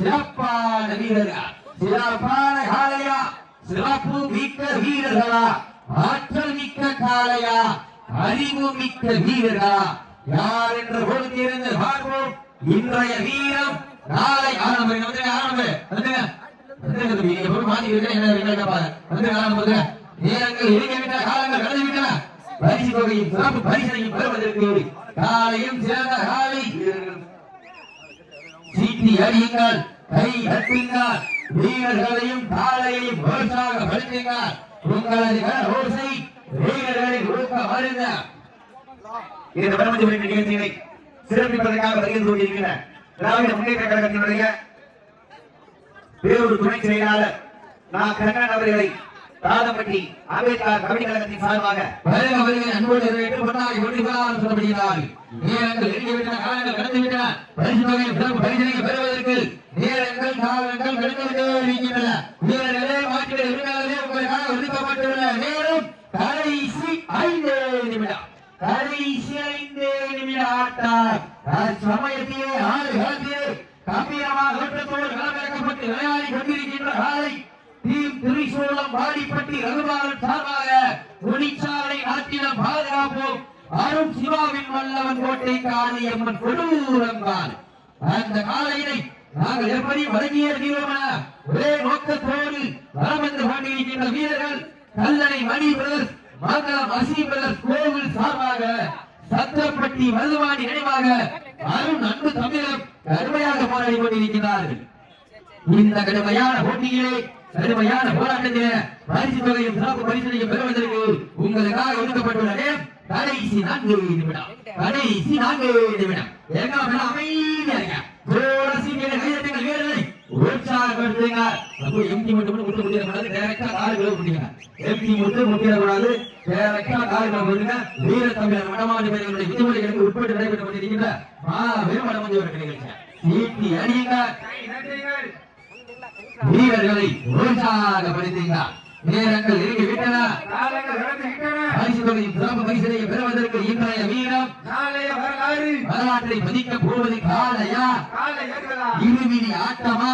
சிறப்பான வீரர்களா? சிறப்பான காலையா சிறப்பு மிக்க வீரர்களா? ஆற்றல் மிக்க காலையா அறிவு மிக்க வீரர்களா? யார் என்று பொறுத்திருந்து பார்ப்போம். இன்றைய வீரம் நாளை ஆரம்பம். வந்து ஆரம்பம். வந்துங்க வந்துங்க தம்பி, நீங்க போய் மாத்தி இருக்கேன் என்ன என்ன கேட்பாங்க? ஆரம்பம் நேரங்கள் இறங்கி விட்ட காலங்கள் கடந்து விட்டன. பரிசு தொகையும் சிறப்பு பரிசனையும் பெறுவதற்கு காலையும் சிறந்த காலை சீட்டி அறியுங்கள் கை அட்டுங்கள் வீரர்களையும் காலையையும் ஓசாக படுத்துங்கள். உங்களது கர வீரர்களை கொடுக்க மருந்த இந்த பிரபஞ்ச உரிமை நிகழ்ச்சிகளை சிறப்பிப்பதற்காக வருகை கொண்டிருக்கிற திராவிட முன்னேற்ற கழகத்தினுடைய பேரூர் துணை செயலாளர் நான் கண்ணன் அவர்களை தாதம்பட்டி அம்பேத்கர் கபடி கழகத்தின் சார்பாக வருக வருக அன்போடு வரவேற்று பொன்னாடி ஒன்று பெறாமல் சொல்லப்படுகிறார்கள் நேரங்கள் எழுதிவிட்டன காலங்கள் கடந்துவிட்டன பரிசு தொகையை சிறப்பு பரிசனை பெறுவதற்கு நேரங்கள் காலங்கள் கடந்துவிட்டே இருக்கின்றன. வீரர்களே மாற்றிட உரிமையாளர்களே உங்களுக்காக ஒதுக்கப்பட்டுள்ள நேரம் கடைசி ஐந்து நிமிடம். கடைசி ஐந்து நிமிட ஆட்டம். சமயத்திலே ஆறு காலத்திலே கம்பீரமாக ஓட்டத்தோடு களமிறக்கப்பட்டு விளையாடி கொண்டிருக்கின்ற காலை டீம் திரிசூலம் வாடிப்பட்டி ரகுபாலன் சார்பாக ஒளிச்சாலை நாட்டினம் பாதுகாப்போம் அருண் சிவாவின் வல்லவன் கோட்டை காணி காளியம்மன் கொடூரங்கால் அந்த காலையினை நாங்கள் எப்படி வழங்கிய தீவிரமான ஒரே நோக்கத்தோடு வரம் வந்து வீரர்கள் கல்லணை மணி பிரதர்ஸ் மங்களம் அசி பிரதர்ஸ் கோவில் சார்பாக சத்திரப்பட்டி மருதுவாணி நினைவாக அருண் அன்பு தமிழர் கடுமையாக போராடி கொண்டிருக்கிறார்கள். இந்த கடுமையான போட்டியிலே கடுமையான போராட்டத்திலே பரிசு தொகையும் சிறப்பு பரிசனையும் பெறுவதற்கு உங்களுக்காக ஒதுக்கப்பட்டுள்ள கடைசி நான்கு நிமிடம். கடைசி நான்கு நிமிடம். எங்க அமைதியாக கைதட்டுங்கள் வீரர்களை உற்சாகப்படுத்துங்க எம்டி மட்டும் முட்டு முட்டிட கூடாது டைரக்டா முட்டிங்க எம்டி முட்டு முட்டிட கூடாது டைரக்டா காலுக்குள்ள வீர தமிழர் வடமாநில பேர்களுடைய விதிமுறைகளுக்கு உட்பட்டு நடைபெற்றுக் கொண்டிருக்கின்ற மாபெரும் வடமஞ்சு நிகழ்ச்சி சீட்டி அடியுங்கள் வீரர்களை உற்சாகப்படுத்துகிறார் நேரங்கள் நெருங்கி விட்டன பரிசு தொகையும் சிறப்பு பரிசனை பெறுவதற்கு இன்றைய வீரம் வரலாற்றை பதிக்க போவது காலையா இருவிழி ஆட்டமா?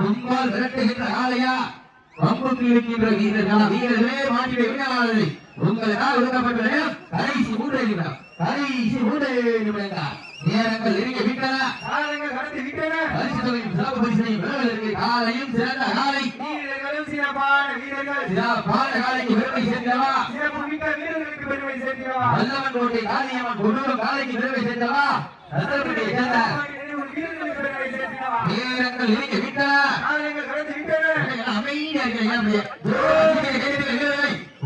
தும்பால் விரட்டுகின்ற காலையா பம்புக்கு இருக்கின்ற வீரர்களா? வீரர்களே மாற்றிட வீரர்களே உங்களுக்காக ஒதுக்கப்பட்ட கடைசி மூன்று நிமிடம். கடைசி மூன்று நிமிடங்கள். நேரங்கள் நெருங்கி விட்டன பரிசு சிறப்பு பரிசனையும் பெறுவதற்கு காலையும் சிறந்த காலை சிறப்பான காலைக்கு பெருமை வல்லவன் கோட்டை காளியம்மன் கொடூரம் காலைக்கு பெருமை சேர்ந்தவா சத்திரப்பட்டியை சேர்ந்த நேரங்கள் நெருங்கி விட்டன. அமைதியா இருக்கிறீங்க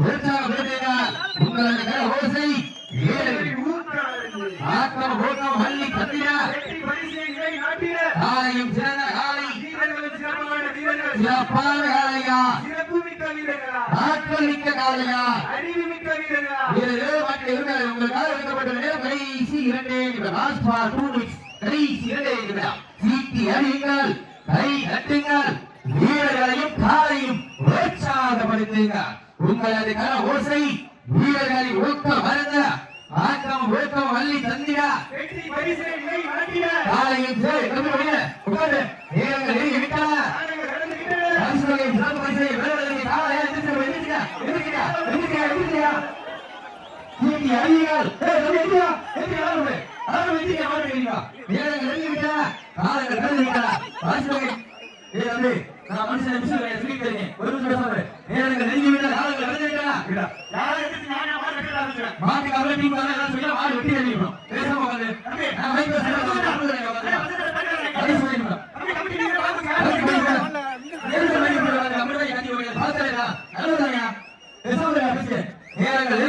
உற்சாகப்படுத்துகிறார் உங்களது கர ஓசை வீரர்கள் ஆக்கம் ஓட்டம் அள்ளி தந்திரா காலையும் சிறந்த காலை சிறப்பான காலையா ஆற்றல் மிக்க காலையா வீரர்களே. மாற்றிய உரிமையாளர் உங்களுக்காக ஒதுக்கப்பட்ட நேரம் கடைசி இரண்டே நிமிடம். லாஸ்ட் ஃபார் டூ மினிட்ஸ் கடைசி இரண்டே நிமிடம். சீட்டி அடியுங்கள் கை தட்டுங்கள். வீரர்களையும் காலையும் உற்சாகப்படுத்துங்கள். உங்களது கர ஓசை வீரர்களின் ஊக்கம் மருந்த ஆக்கம் ஊக்கம் அள்ளி தந்திரா காலையும் சரி கிளம்பி மனுஷன் நிமிஷம் சொல்லி தரேன் ஒரு நிமிஷம் சொல்றேன் நேரங்கள் நெருங்கி விட்டா காலங்கள் கடந்து விட்டன யாரும் எந்திரிச்சு நான் மாட்டு கட்ட ஆரம்பிக்கிறேன் மாட்டு கவலை டீம் வர எல்லாம் சொல்லி மாடு வெட்டி அடிக்கணும் பேசாம உட்காந்து நான் மைக் பேசுறேன் கடைசி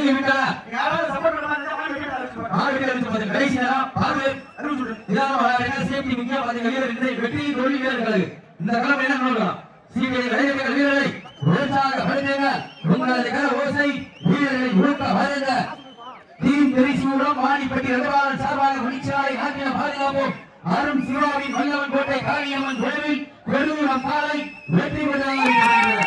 நிமிடம் இந்த கிழமை என்ன நடக்கலாம் சீக்கிரம் இளைஞர்கள் வீரர்களை உற்சாகப்படுத்துங்க உங்களது கர ஓசை வீரர்களை உழுக்க வருங்க தீம் திரிசூலம் வாணிப்பட்டி ரகுபாலன் சார்பாக மணிச்சாலை நாட்டின பாதுகாப்போம் அருண் சிவாவின் வல்லவன் கோட்டை காளியம்மன் கோவில் பெருங்குளம் காலை வெற்றி பெற்ற